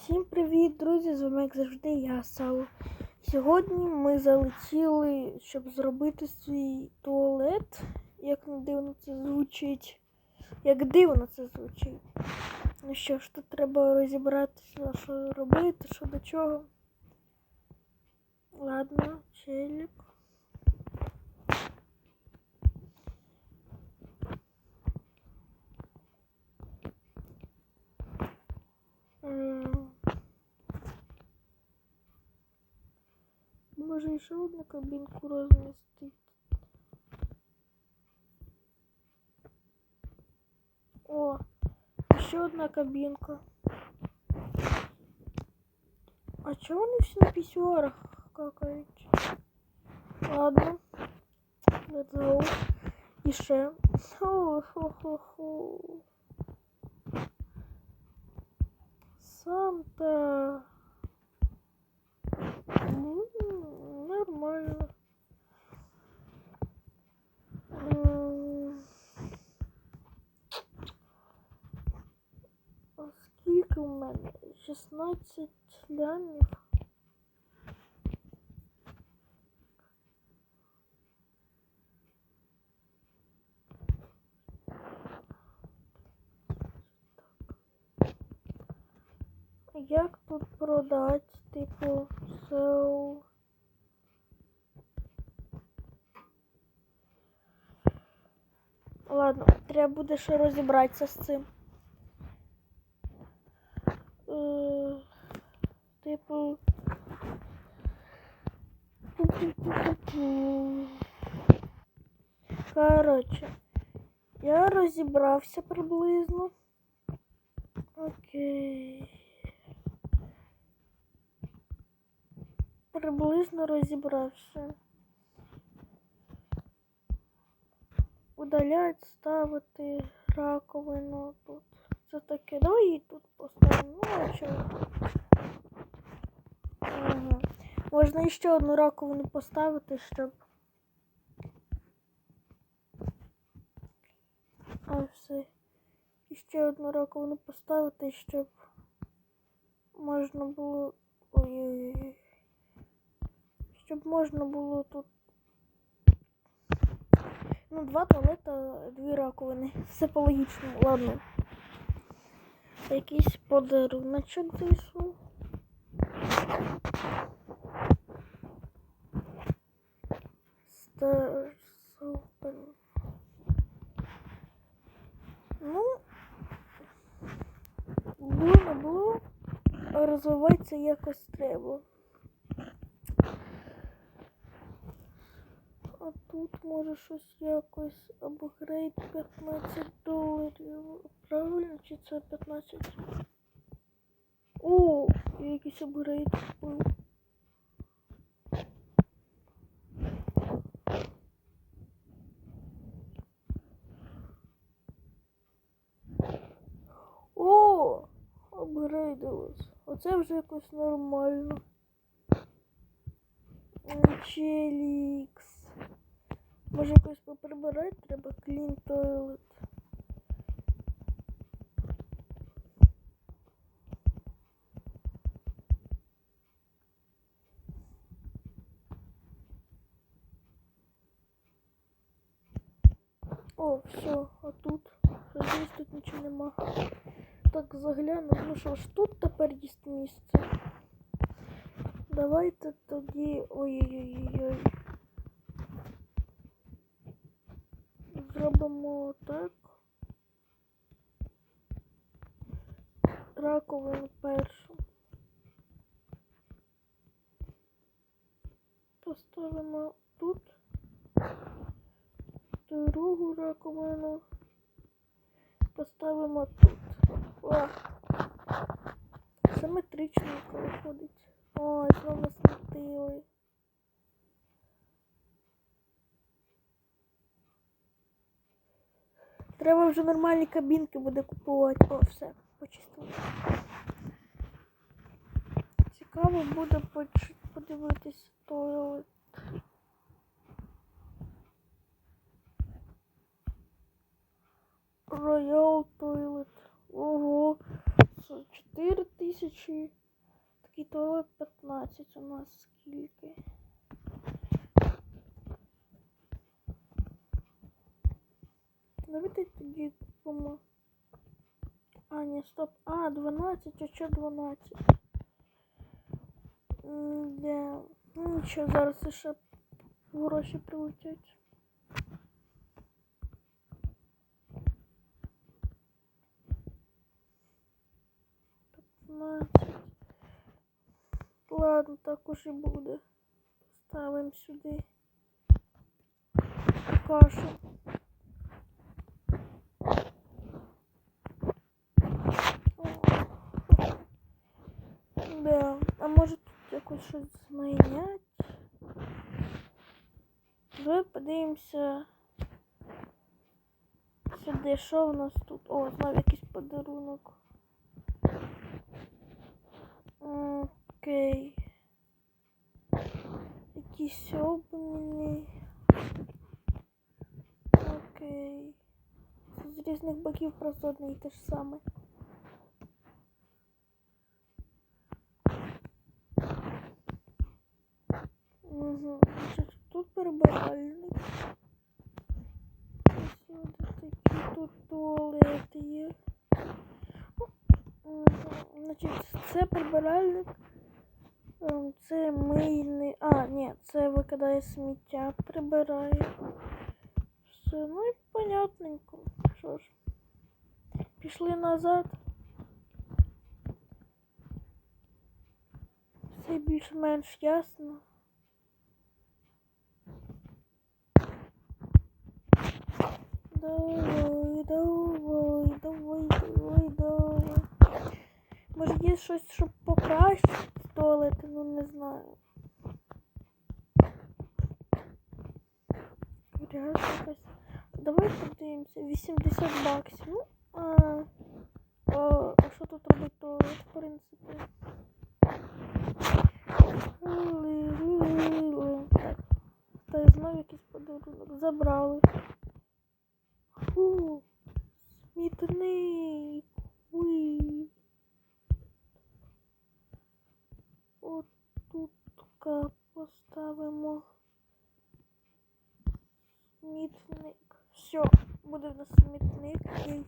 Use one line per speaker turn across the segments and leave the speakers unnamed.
Всім привіт, друзі! З вами як завжди я Сау. Сьогодні ми залетіли, щоб зробити свій туалет. Як не дивно це звучить. Як дивно це звучить. Ну що ж, тут треба розібратися, що робити, що до чого. Ладно, челік. М. Може ще одну кабінку розмістити. О, ще одна кабінка. А чого вони всі на пісюарах какають? Ладно. Let's go. І ще. Хо-хо-хо-хо. Санта. Ну, нормально. А скільки в мене? 16 лямів. Як тут продати, типу, сел? Ладно, треба буде ще розібратися з цим. Е, Типу. Коротше, я розібрався приблизно. Окей. Приблизно розібрався. Удалять, ставити раковину тут. Це таке. Давай її тут поставимо. Ну, чого? Ага. Можна ще одну раковину поставити, щоб. А все. І ще одну раковину поставити, щоб можна було. Ой-ой-ой. Щоб можна було тут. Ну, два туалета, дві раковини. Все по логічному, ладно. Якийсь подаруночок зайшов. Стар Open. Ну, було не було, розвиватися якось треба. А тут може щось якось апгрейд 15 доларів. Правильно чи це 15? О, якийсь апгрейд купив. О, апгрейдилось. Оце вже якось нормально. Челікс. Може якось поприбирати треба clean toilet. О, все, а тут. Надіюсь, тут нічого нема. Так загляну. Ну що ж, тут тепер є місце. Давайте тоді. Ой-ой-ой-ой. Зробимо так. Раковину першу. Поставимо тут. Другу раковину. Поставимо тут. О! Симетричненько виходить. Ой, знову смітили. Треба вже нормальні кабінки буде купувати. О, все, почистили. Цікаво буде подивитись туалет. Роял туалет. Ого, що 4 тисячі. Такий туалет 15 у нас скільки. Давайте тоді купимо. А, ні, стоп. А, 12, а що 12? М, Для... Ну нічого, зараз ще гроші прилетять. П'ятнадцять. Ладно, так уж і буде. Ставимо сюди кашу. Щось змінять? Давай подивимося сюди, що в нас тут? О, знов якийсь подарунок. Окей. Якийсь обмінний. Окей. З різних боків просто одне і те ж саме. Тут прибиральник. Сюди такі тут туалети є. Значить, це прибиральник. Ем, Це мийний. А, ні, це викидає сміття, прибирає. Все, ну і понятненько. Що ж. Пішли назад. Все більш-менш ясно. Давай, давай, давай, давай, давай. Може є щось, щоб покращити туалети, ну не знаю. Якась. Давай подивимося. 80 баксів. Ну, а, а, а що тут робить туалет, в принципі? Так. Та й знову якийсь подарунок. Забрали. Фу, смітник. Уй. От тут поставимо смітник. Все, буде в нас смітник.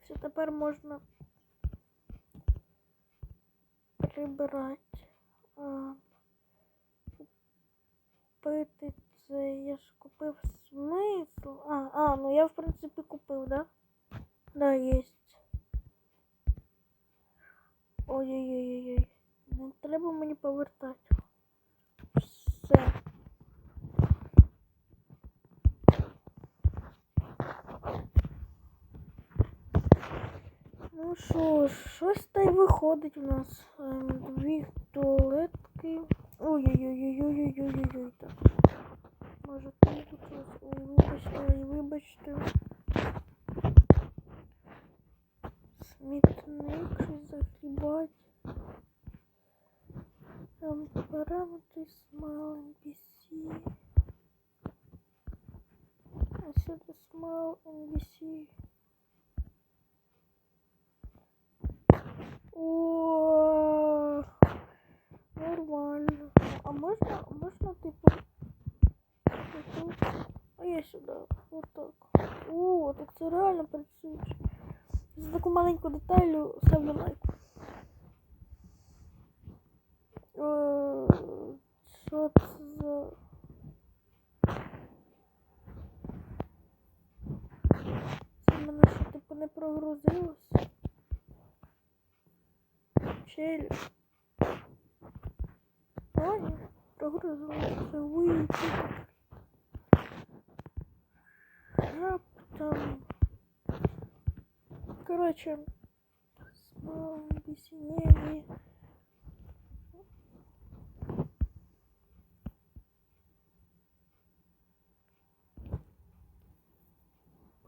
Все, тепер можна прибирати. А, купити це. Я ж купив смисл. А, а, ну я в принципі купив, да? Да, есть. Ой-ой-ой-ой. Не треба мені повертати. Все. Ну що щось та й виходить у нас. Ем, Дві туалетки. Ой-ой-ой-ой-ой-ой-ой-ой. Може тут щось. Ой, вибачте, ой, вибачте. Смітник, щось загрібать. Там параметри small NPC. А сюди small NPC. не прогрузилось. Чель. Ой, прогрузилося. Вийти. Раптом. Короче, с малым объяснением.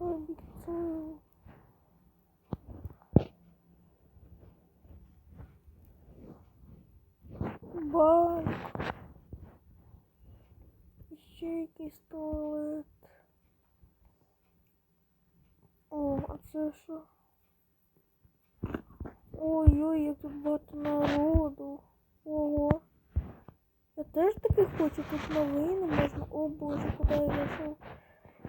Объективно. Банк. Ще якийсь туалет. О, а це що? Ой-ой, як тут багато народу. Ого. Я теж таки хочу, тут новини можна. О боже, куди я зайшов?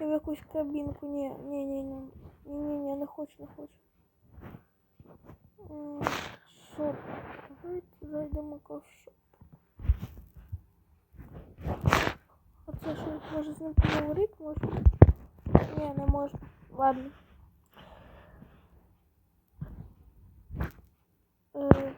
Я в якусь кабінку. Ні, ні, ні, ні. Ні, ні, ні, не хочу, не хочу. М, Шоп. Давайте зайдемо в Це що, може з ним поговорити можна? Ні, не можна. Ладно. Е,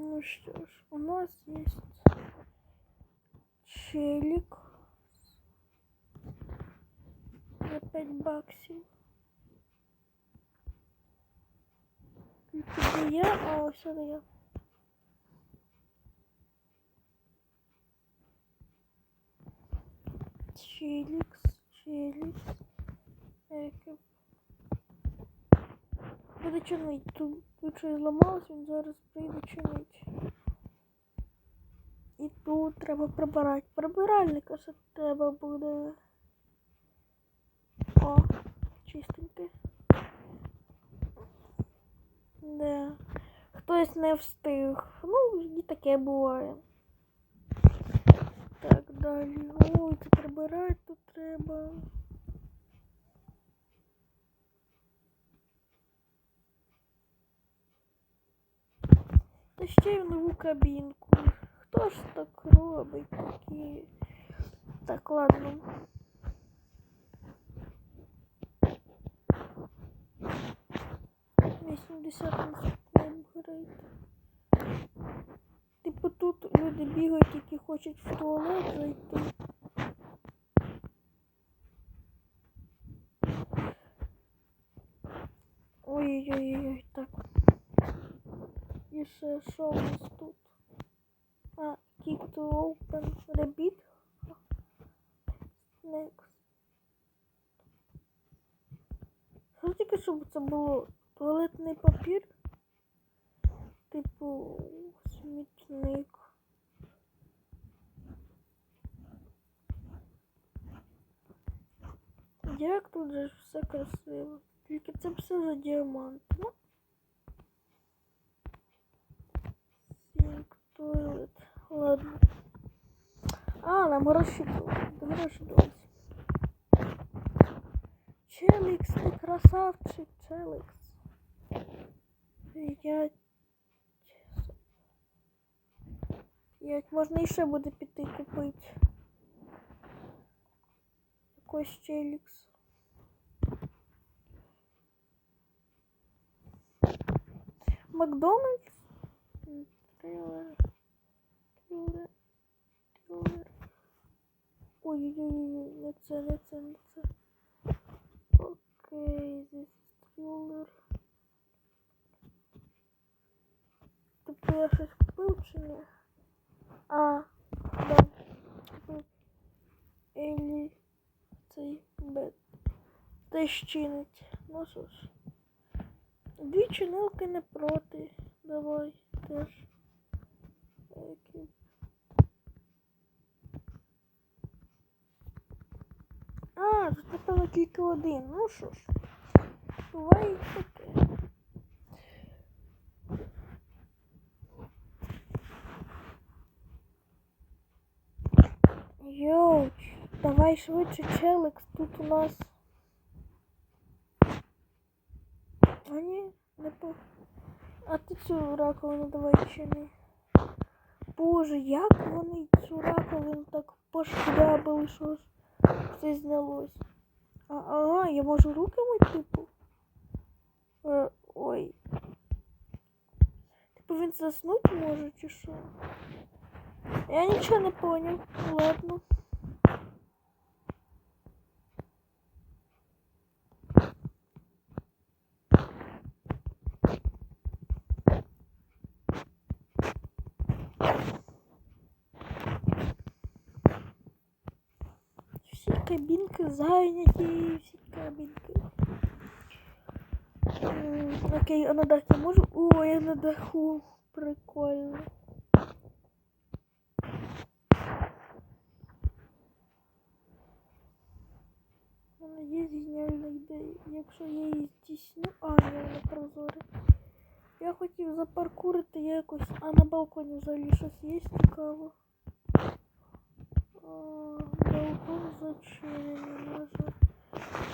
ну, что ж, у нас есть челик за 5 баксів. Тільки я, а ось я. Челікс, челікс. Еке. Буде чинить. Тут, тут щось зламалось, він зараз прийде чинить. І тут треба прибирати. Прибиральника ще треба буде. О, чистеньке. Да. Хтось не встиг. Ну, і таке буває. Так, далі. Ой, це прибирати тут треба. Та ще й в нову кабінку. Хто ж так робить такі? Так, ладно. Вісімдесят апгрейд. Типу тут люди бігають, які хочуть в туалет зайти. Ще що у нас тут? А, kick to open repeat. Next. Що тільки щоб це було туалетний папір? Типу смітник. Як тут же все красиво. Тільки це все за діамант. Ну. Туалет. Ладно. А, нам гроші. Гроші дали. Челікс, ти красавчик, Челікс. П'ять. П'ять. Можна іще буде піти купити. Якийсь Челікс. Макдональдс? М, Трилер. Трилер. Трилер. Ой-ой-ой, не це, не це, не це. Окей, здесь трилер. Тобто я щось купив? А, да. Купив. Цей бет. Те щинить. Ну що ж. Дві чинилки не проти. Давай теж. Які. А, тут напевно тільки один. Ну що ж. Буває таке. Йоу, давай швидше, челикс, тут у нас. А ні, не по. А ти цю раковину давай чини. Боже, як вони цю раковину так пошкрябали, що ж все знялось. А, ага, я можу руки мити, типу. Е, ой. Типу він заснути може чи що? Я нічого не понял. Ладно. Кабінки зайняті, всі кабінки. Окей, а на дах я? О, я на даху. Прикольно. Є геніальна ідея. Якщо я її здійсню. А, ні, вона прозора. Я хотів запаркурити якось, а на балконі взагалі щось є цікаво. А, балкон зачинений, на жаль.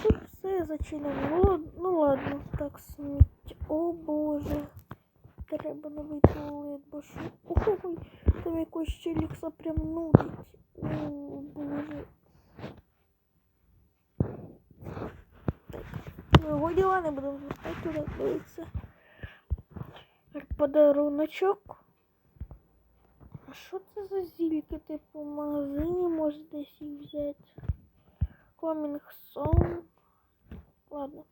Тут все зачинено. Ну, лад- ну ладно, так сміття. О боже. Треба новий туалет, бо що. Ой, там якийсь челікса прям нудить. О боже. Так, ну, його діла не будемо звертати туди дивитися. Подаруночок. А що це за зільки? Типу в магазині може десь їх взяти. Coming soon. Ладно.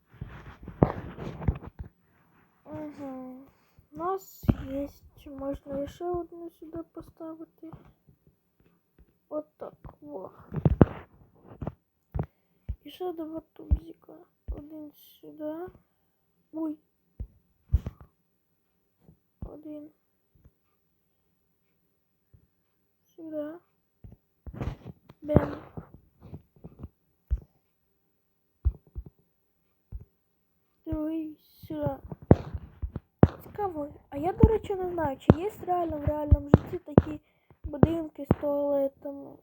Угу. У нас есть. Можна еще одну сюди поставити. Вот так. Во. І ще два тубзика. Один сюди. Ой. Один. Сюди. Бем. Другий сюди. Цікаво. А я, до речі, не знаю, чи є реально в реальному житті такі будинки з туалетом.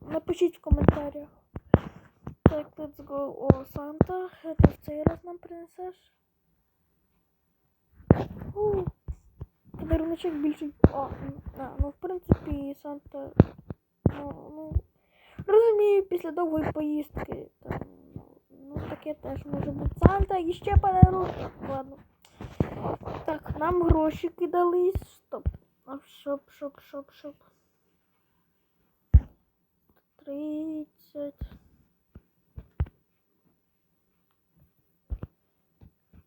Напишіть в коментарях. Так, let's go. О, Санта, это в цей раз нам принесеш? У, Подаруночок більше. А, а, ну в принципі, Санта. Ну, ну, розумію, після довгої поїздки. Там, ну, ну, таке теж може бути. Санта, і ще подарунок. Ладно. Так, нам гроші кидались. Стоп. А, Шоп, шоп, шоп, шоп. 30.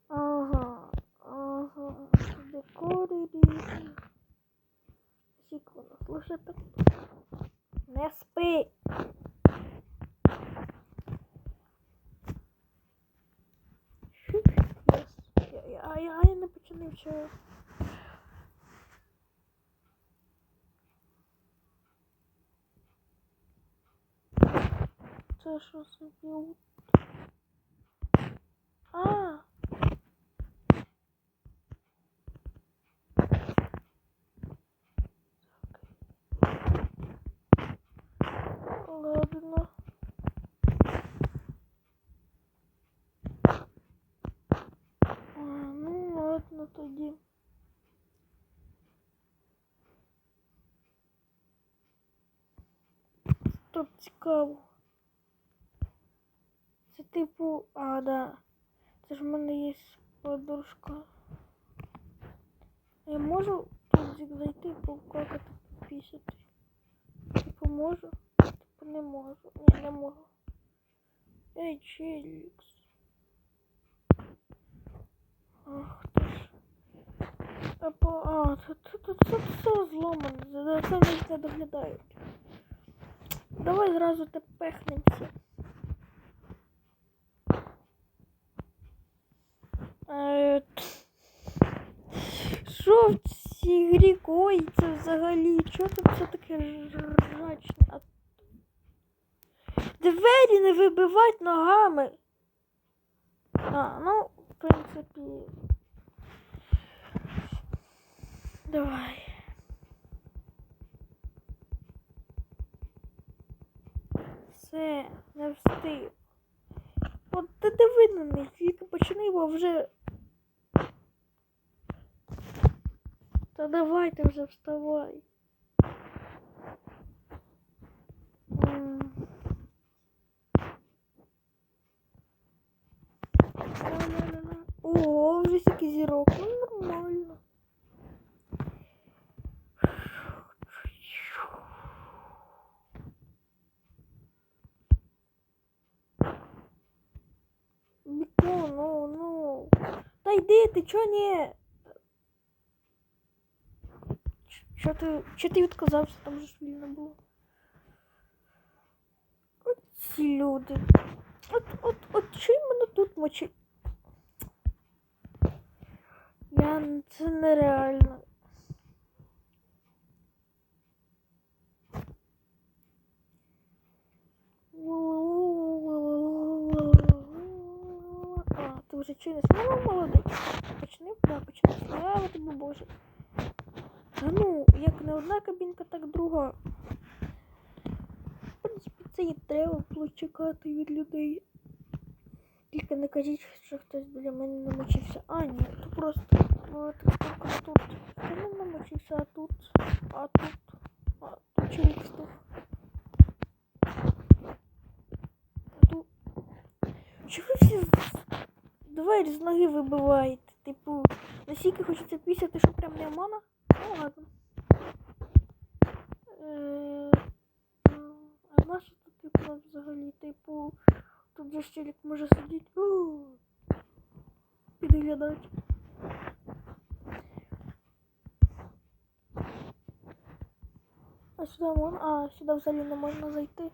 Ага, ага. Декорити. Секунду, слушай. Не спи. Я, я, я не починив ще. Це що собі? А. Ладно. А, ну ладно тоді. Стоп, цікаво. Це типу. А, да. Це ж в мене є подружка. Я можу тут зайти покакати пісяти? Типу можу? Типу не можу. Ні, не можу. Ей, челікс. Ах ти ж. А, це, це, це, це все зломане. За це не доглядають. Давай зразу те пехнемося. Е, Що в цій грі коїться взагалі? Чого тут все таке жрачне? Двері не вибивать ногами. А, ну, в принципі. Давай. Все, не встиг. От ти диви на них, тільки почни бо вже. Та давайте вже вставай. М. Ла-ла-ла-ла. О, вже стільки зірок. Ну, нормально. Эй, ты чё не... Чё ты... Чё ты отказался? Там же вільно було. От люди. От, от, от чо мене тут мочить? Я... Це нереально. Воу. А, ти вже чиниш. Ну, молодець. Почни, да, почни. Слава тобі Боже. Та ну, як не одна кабінка, так друга. В принципі, це і треба було від людей. Тільки не кажіть, що хтось біля мене намочився. А, ні, то просто була текстурка тут. Та не намочився, а тут, а тут, а тут челік став. А тут. Чи ви всі з- двері з ноги вибиваєте? Типу, настільки хочеться пісяти, що прям не мана? Ну ладно. Е, А наша тут типу взагалі, типу, тут же щелік може сидіти. Підглядати. А сюди можна. А, сюди взагалі не можна зайти.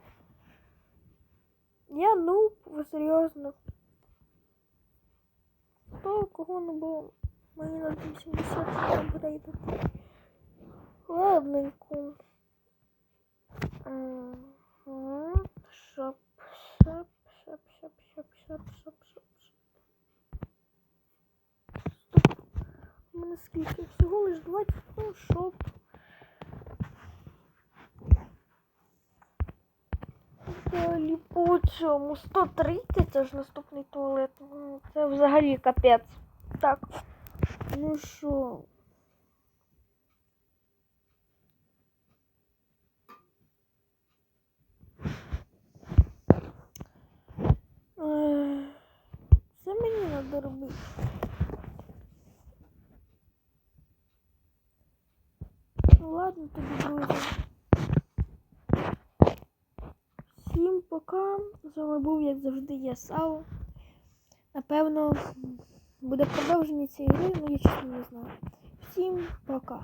Я ви серйозно. Хто кого не? Мені на 80 апгрейдити. Ладненько. Мгм. Шоп, шоп, шоп, шоп, шоп, шоп, шоп, шоп, шоп. У мене скільки? Всього лиш 20, ну, шоп. Цьому 130, це ж наступний туалет. Ну, Це взагалі капець. Так. Ну що? Ех, Це мені треба робити. Ну ладно тобі, друзі. Всім пока. З вами був, як завжди, я Сау. Напевно, буде продовження цієї гри, ну я чесно не знаю. Всім пока.